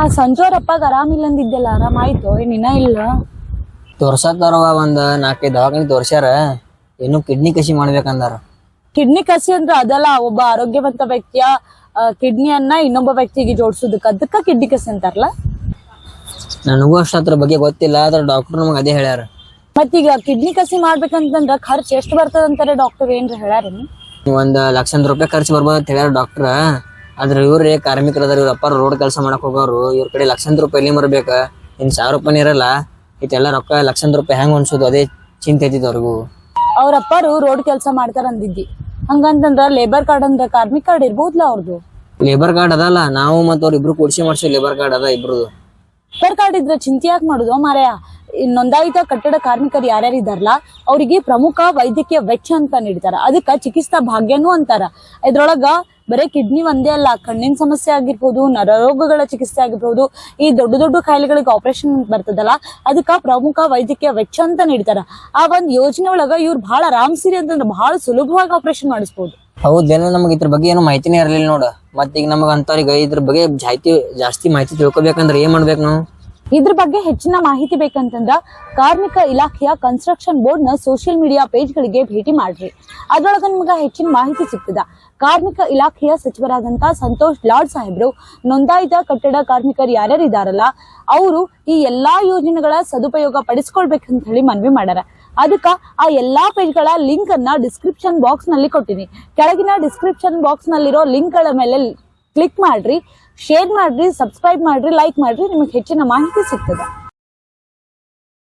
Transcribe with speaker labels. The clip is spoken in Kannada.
Speaker 1: ಆ ಸಂಜೋರಪ್ಪಗ ಆರಾಮಿಲ್ಲ ಅಂದಿದ್ದೆಲ್ಲ ಆರಾಮಾಯ್ತು ಏನ್ ಇನ್ನ ಇಲ್ಲ?
Speaker 2: ತೋರ್ಸತ್ತಾರವ ಒಂದ್ ನಾಲ್ಕೈದು ದವಾಖಾನೆ ತೋರ್ಸ್ಯಾರ ಏನು ಕಿಡ್ನಿ ಕಸಿ ಮಾಡ್ಬೇಕಂದಾರ.
Speaker 1: ಕಿಡ್ನಿ ಕಸಿ ಅಂದ್ರೆ ಅದಲ್ಲ ಒಬ್ಬ ಆರೋಗ್ಯವಂತ ವ್ಯಕ್ತಿಯ ಕಿಡ್ನಿಯನ್ನ ಇನ್ನೊಬ್ಬ ವ್ಯಕ್ತಿಗೆ ಜೋಡಿಸೋದಕ್ಕೆ ಅದಕ್ಕ ಕಿಡ್ನಿ ಕಸಿ ಅಂತಾರಲ್ಲ?
Speaker 2: ನನಗೂ ಅಷ್ಟ ಅದ್ರ ಬಗ್ಗೆ ಗೊತ್ತಿಲ್ಲ ಆದ್ರ ಡಾಕ್ಟರ್ ನಮಗ್ ಅದೇ ಹೇಳ್ಯಾರ.
Speaker 1: ಮತ್ತೀಗ ಕಿಡ್ನಿ ಕಸಿ ಮಾಡ್ಬೇಕಂತಂದ್ರ ಖರ್ಚು ಎಷ್ಟು ಬರ್ತದ ಅಂತಾರೆ ಡಾಕ್ಟರ್ ಏನ್ರ ಹೇಳ್ಯಾರ
Speaker 2: ಒಂದ್ ಲಕ್ಷ ರೂಪಾಯಿ ಖರ್ಚು ಬರ್ಬೋದು ಅಂತ ಹೇಳ್ಯಾರ ಡಾಕ್ಟರ್ ಆದ್ರ ಇವ್ರೇ ಕಾರ್ಮಿಕರು ಅದಾರ ಇವ್ರ ಅಪ್ಪ ರೋಡ್ ಕೆಲಸ ಮಾಡಕ್ ಹೋಗೋರು ಇವ್ರ ಕಡೆ ಲಕ್ಷಾಂತರ ರೂಪಾಯಿ ಎಲ್ಲಿ ಮರ್ಬೇಕ? ಇನ್ ಸಾವಿರ ರೂಪಾಯಿ ಇರಲ್ಲ. ಇಟ್ಟೆಲ್ಲ ರೊಕ್ಕ ಲಕ್ಷಾಂತರ ರೂಪಾಯಿ ಹೆಂಗ್ ಅನ್ಸೋದು ಅದೇ ಚಿಂತೆ ಐತಿದ್ ಅವ್ರಿಗೂ
Speaker 1: ಅವ್ರ ಅಪ್ಪಾರು ರೋಡ್ ಕೆಲಸ ಮಾಡ್ತಾರ ಅಂದಿದ್ದಿ. ಹಂಗಂತಂದ್ರ ಲೇಬರ್ ಕಾರ್ಡ್ ಅಂದ್ರ ಕಾರ್ಮಿಕ ಕಾರ್ಡ್ ಇರ್ಬೋದ್ಲ ಅವ್ರದ್ದು
Speaker 2: ಲೇಬರ್ ಕಾರ್ಡ್ ಅದಲ್ಲ ನಾವು ಮತ್ತೆ ಅವ್ರ ಇಬ್ರು ಕೂಡಿಸಿ ಮಾಡ್ಸೋ ಲೇಬರ್ ಕಾರ್ಡ್ ಅದ ಇಬ್ರದು.
Speaker 1: ಲೇಬರ್ ಕಾರ್ಡ್ ಇದ್ರೆ ಚಿಂತೆ ಯಾಕೆ ಮಾಡುದು ಮಾರಾಯ? ಈ ನೋಂದಾಯಿತ ಕಟ್ಟಡ ಕಾರ್ಮಿಕರು ಯಾರ್ಯಾರು ಇದಾರಲ್ಲ ಅವರಿಗೆ ಪ್ರಮುಖ ವೈದ್ಯಕೀಯ ವೆಚ್ಚ ಅಂತ ನೀಡ್ತಾರ. ಅದಕ್ಕ ಚಿಕಿತ್ಸಾ ಭಾಗ್ಯನೂ ಅಂತಾರ. ಇದ್ರೊಳಗ ಬರೇ ಕಿಡ್ನಿ ಒಂದೇ ಅಲ್ಲ, ಕಣ್ಣಿನ ಸಮಸ್ಯೆ ಆಗಿರ್ಬೋದು ನರರೋಗಗಳ ಚಿಕಿತ್ಸೆ ಆಗಿರ್ಬೋದು, ಈ ದೊಡ್ಡ ದೊಡ್ಡ ಕಾಯಿಲೆಗಳಿಗೆ ಆಪರೇಷನ್ ಬರ್ತದಲ್ಲ, ಅದಕ್ಕ ಪ್ರಮುಖ ವೈದ್ಯಕೀಯ ವೆಚ್ಚ ಅಂತ ನೀಡ್ತಾರ. ಆ ಒಂದ್ ಯೋಜನೆ ಒಳಗ ಇವ್ರು ಬಹಳ ಆರಾಮ್ಸಿರಿ ಅಂತಂದ್ರೆ ಬಹಳ ಸುಲಭವಾಗಿ ಆಪರೇಷನ್ ಮಾಡಿಸ್ಬೋದು.
Speaker 2: ಹೌದೇನೋ ನಮಗೆ ಇದ್ರ ಬಗ್ಗೆ ಏನು ಮಾಹಿತಿನೇ ಇರಲಿಲ್ಲ ನೋಡ. ಮತ್ತೀಗ ನಮಗ ಅಂತವ್ರಿಗೆ ಇದ್ರ ಬಗ್ಗೆ ಜಾಸ್ತಿ ಜಾಸ್ತಿ ಮಾಹಿತಿ ತಿಳ್ಕೊಬೇಕಂದ್ರೆ ಏನ್ ಮಾಡ್ಬೇಕು ನಾವು?
Speaker 1: ಇದ್ರ ಬಗ್ಗೆ ಹೆಚ್ಚಿನ ಮಾಹಿತಿ ಬೇಕಂತಂದ್ರ ಕಾರ್ಮಿಕ ಇಲಾಖೆಯ ಕನ್ಸ್ಟ್ರಕ್ಷನ್ ಬೋರ್ಡ್ನ ಸೋಷಿಯಲ್ ಮೀಡಿಯಾ ಪೇಜ್ ಗಳಿಗೆ ಭೇಟಿ ಮಾಡ್ರಿ. ಅದ್ರೊಳಗ ನಿಮ್ಗ ಹೆಚ್ಚಿನ ಮಾಹಿತಿ ಸಿಗ್ತದ. ಕಾರ್ಮಿಕ ಇಲಾಖೆಯ ಸಚಿವರಾದಂತ ಸಂತೋಷ್ ಲಾಡ್ ಸಾಹೇಬ್ರು ನೋಂದಾಯಿತ ಕಟ್ಟಡ ಕಾರ್ಮಿಕರು ಯಾರ್ಯಾರು ಇದಾರಲ್ಲ, ಅವರು ಈ ಎಲ್ಲಾ ಯೋಜನೆಗಳ ಸದುಪಯೋಗ ಪಡಿಸ್ಕೊಳ್ಬೇಕಂತ ಹೇಳಿ ಮನವಿ ಮಾಡ್ಯಾರ. ಅದಕ್ಕ ಆ ಎಲ್ಲಾ ಪೇಜ್ಗಳ ಲಿಂಕ್ ಅನ್ನ ಡಿಸ್ಕ್ರಿಪ್ಷನ್ ಬಾಕ್ಸ್ನಲ್ಲಿ ಕೊಟ್ಟಿನಿ. ಕೆಳಗಿನ ಡಿಸ್ಕ್ರಿಪ್ಷನ್ ಬಾಕ್ಸ್ ನಲ್ಲಿರೋ ಲಿಂಕ್ಗಳ ಮೇಲೆ ಕ್ಲಿಕ್ ಮಾಡ್ರಿ ಶೇರ್ ಮಾಡ್ರಿ ಸಬ್ಸ್ಕ್ರೈಬ್ ಮಾಡ್ರಿ ಲೈಕ್ ಮಾಡ್ರಿ ನಿಮಗೆ ಹೆಚ್ಚಿನ ಮಾಹಿತಿ ಸಿಗ್ತದೆ.